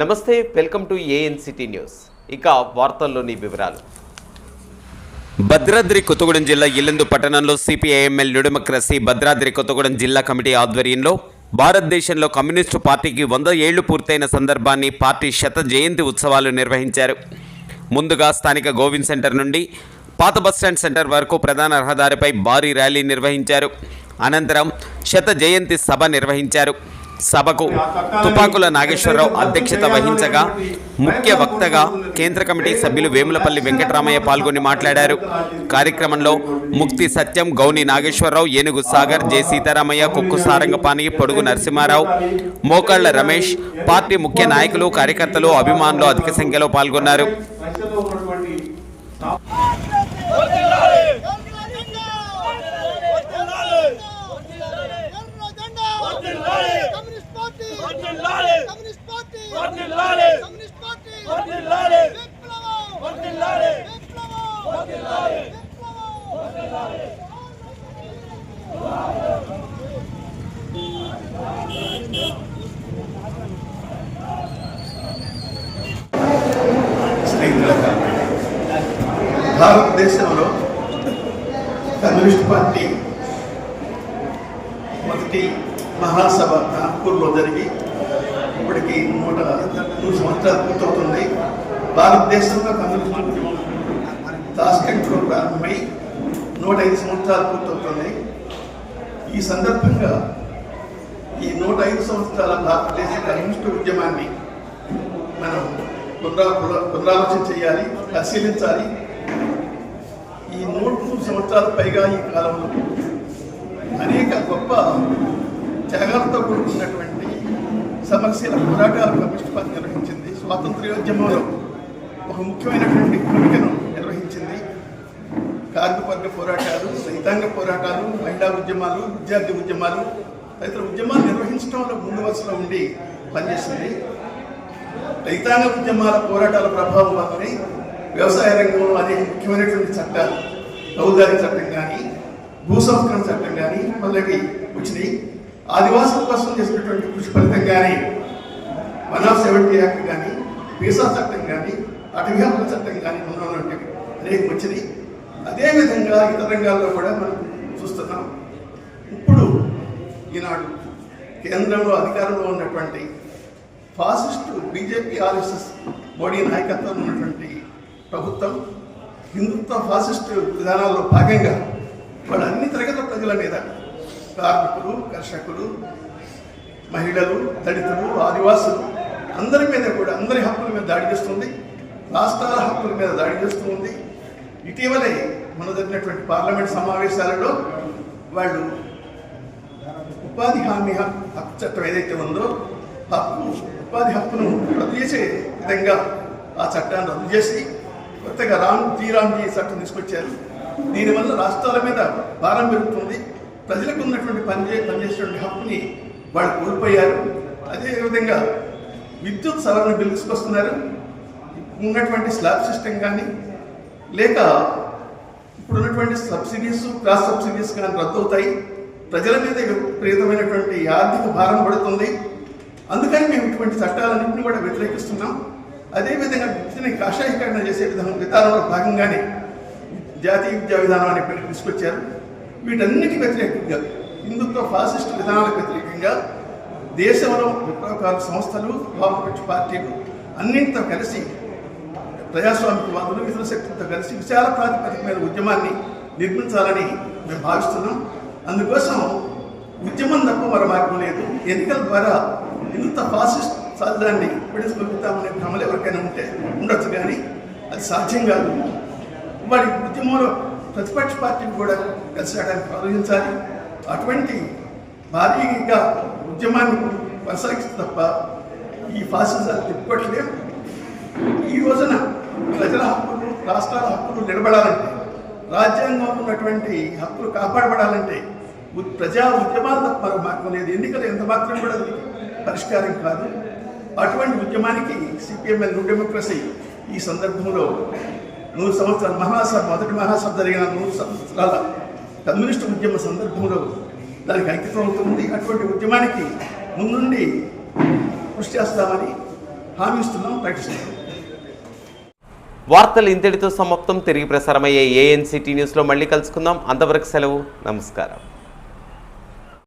నమస్తే welcome to ANCT news. ఇక వార్తల్లోని వివరాలు. భద్రాద్రి కొత్తగూడెం జిల్లా ఇల్లందు పట్టణంలో సిపిఐఎంఎల్ న్యూడెమోక్రసీ భద్రాద్రి కొత్తగూడెం జిల్లా కమిటీ ఆధ్వర్యంలో భారతదేశంలో కమ్యూనిస్టు పార్టీకి వంద ఏళ్ళు పూర్తయిన సందర్భాన్ని పార్టీ శత జయంతి ఉత్సవాలు నిర్వహించారు. ముందుగా స్థానిక గోవింద్ సెంటర్ నుండి పాత బస్టాండ్ సెంటర్ వరకు ప్రధాన రహదారిపై భారీ ర్యాలీ నిర్వహించారు. అనంతరం శత జయంతి సభ నిర్వహించారు. సభకు తుపాకుల నాగేశ్వరరావు అధ్యక్షత వహించగా ముఖ్య వక్తగా కేంద్ర కమిటీ సభ్యులు వేములపల్లి వెంకటరామయ్య పాల్గొని మాట్లాడారు. కార్యక్రమంలో ముక్తి సత్యం గౌని నాగేశ్వరరావు ఏనుగు సాగర్ జె సీతారామయ్య కుక్కు సారంగపాణి పొడుగు నరసింహారావు మోకాళ్ళ రమేష్ పార్టీ ముఖ్య నాయకులు కార్యకర్తలు అభిమానులు అధిక సంఖ్యలో పాల్గొన్నారు సంఖ్యలో ఉన్నటువంటి కమ్యూనిస్ట్ పార్టీ కమ్యూనిస్ట్ భారతదేశంలో కమ్యూనిస్ట్ పార్టీ మొదటి మహాసభ నాగ్పూర్లో జరిగి ఇప్పటికి పూర్త పూర్తవుతుంది భారతదేశంలో కమ్యూనిస్ట్ ఉద్యమం ప్రారంభమై నూట ఐదు సంవత్సరాలు పూర్తవుతుంది. ఈ సందర్భంగా ఈ నూట ఐదు సంవత్సరాల భారతదేశ కమ్యూనిస్టు ఉద్యమాన్ని మనం పునరా పునరాలోచన చేయాలి పరిశీలించాలి. ఈ నూట మూడు సంవత్సరాల పైగా ఈ కాలంలో అనేక గొప్ప త్యాగాలతో కూడుకున్నటువంటి సమస్యల పోరాటాలు కమ్యూనిస్ట్ స్వాతంత్ర్యోద్యమంలో ఒక ముఖ్యమైనటువంటి భూమికను నిర్వహించింది. కార్మిక వర్గ పోరాటాలు రైతాంగ పోరాటాలు మహిళా ఉద్యమాలు విద్యార్థి ఉద్యమాలు తదితర ఉద్యమాలు నిర్వహించడంలో ముందు వరుసలో ఉండి పనిచేసింది. రైతాంగ ఉద్యమాల పోరాటాల ప్రభావం వల్లనే వ్యవసాయ రంగంలో అనేక ముఖ్యమైనటువంటి చట్టాలు కౌదారి చట్టం కానీ భూ సంస్కరణ చట్టం కానీ మొదలవి వచ్చినాయి. ఆదివాసుల కోసం చేసినటువంటి కృషి ఫలితంగానే వన్ ఆఫ్ సెవెంటీ యాక్ట్ కానీ వీసా చట్టం కానీ అటవీ హక్కుల చట్టం కానీ ఉన్నటువంటి అనేక వచ్చినాయి. అదేవిధంగా ఇతర రంగాల్లో కూడా మనం చూస్తున్నాం. ఇప్పుడు ఈనాడు కేంద్రంలో అధికారంలో ఉన్నటువంటి ఫాసిస్టు బీజేపీ ఆర్ఎస్ఎస్ మోడీ నాయకత్వం ఉన్నటువంటి ప్రభుత్వం హిందుత్వ ఫాసిస్టు విధానాల్లో భాగంగా వాళ్ళు అన్ని తరగతి ప్రజల మీద కార్మికులు కర్షకులు మహిళలు దళితులు ఆదివాసులు అందరి మీద కూడా అందరి హక్కుల మీద దాడి చేస్తుంది. రాష్ట్రాల హక్కుల మీద దాడి చేస్తూ ఉంది. ఇటీవలే మన జరిగినటువంటి పార్లమెంట్ సమావేశాలలో వాళ్ళు ఉపాధి హామీ హక్కు హక్కు చట్టం ఏదైతే ఉందో హక్కు ఉపాధి హక్కును రద్దు చేసే విధంగా ఆ చట్టాన్ని రద్దు చేసి కొత్తగా రామ్ జీ చట్టం తీసుకొచ్చారు. దీనివల్ల రాష్ట్రాల మీద భారం పెరుగుతుంది. ప్రజలకు ఉన్నటువంటి పనిచే పనిచేసేటువంటి హక్కుని వాళ్ళు కోల్పోయారు. అదేవిధంగా విద్యుత్ సవరణ బిల్లు తీసుకొస్తున్నారు. ఉన్నటువంటి స్లాబ్ సిస్టమ్ కానీ లేక ఇప్పుడు ఉన్నటువంటి సబ్సిడీస్ క్రాస్ సబ్సిడీస్ కానీ రద్దు అవుతాయి ప్రజల మీద విపరీతమైనటువంటి ఆర్థిక భారం పడుతుంది. అందుకని మేము ఇటువంటి చట్టాలన్నింటినీ కూడా వ్యతిరేకిస్తున్నాం. అదేవిధంగా విద్యని కాషాయీకరణ చేసే విధానం విధానంలో భాగంగానే జాతీయ విద్యా విధానం తీసుకొచ్చారు. వీటన్నిటి వ్యతిరేకంగా హిందుత్వ ఫాసిస్ట్ విధానాలకు వ్యతిరేకంగా దేశంలో విప్లవకాల సంస్థలు వామపక్ష పార్టీలు అన్నింటితో కలిసి ప్రజాస్వామికవాదులు ఇతర శక్తులతో కలిసి విశాల ప్రాతిపదికమైన ఉద్యమాన్ని నిర్మించాలని మేము భావిస్తున్నాం. అందుకోసం ఉద్యమం తప్ప మరో మార్గం లేదు. ఎన్నికల ద్వారా ఇంత ఫాసిస్ట్ సాధ్యాన్ని విడుదలగలుగుతామనే భ్రమలు ఎవరికైనా ఉంటే ఉండొచ్చు కానీ అది సాధ్యం కాదు. వాడి ఉద్యమంలో ప్రతిపక్ష పార్టీని కూడా కలిసి రావడానికి అటువంటి భారీగా ఉద్యమాన్ని కొనసాగిస్తే తప్ప ఈ ఫాసిజాలు తిప్పుకోవట్లేదు ఈ రోజున ప్రజల హక్కులు రాష్ట్రాల హక్కులు నిలబడాలంటే రాజ్యాంగం ఉన్నటువంటి హక్కులు కాపాడబడాలంటే ప్రజా ఉద్యమాలు తప్ప మార్గం లేదు. ఎన్నికలు ఎంత మాత్రం కూడా పరిష్కారం కాదు. అటువంటి ఉద్యమానికి సిపిఎంఎల్ న్యూ డెమోక్రసీ ఈ సందర్భంలో నూరు సంవత్సరాల మహాసభ మొదటి మహాసభ జరిగిన నూరు సంవత్సరాల కమ్యూనిస్టు ఉద్యమ సందర్భంలో దానికి అంకితం అవుతుంది. అటువంటి ఉద్యమానికి ముందుండి కృషి చేస్తామని హామీ ఇస్తున్నాం ప్రకటిస్తున్నాం. వార్తలు ఇంతటితో సమాప్తం. తిరిగి ప్రసారమయ్యే ఏఎన్సిటీ న్యూస్లో మళ్ళీ కలుసుకుందాం. అంతవరకు సెలవు. నమస్కారం.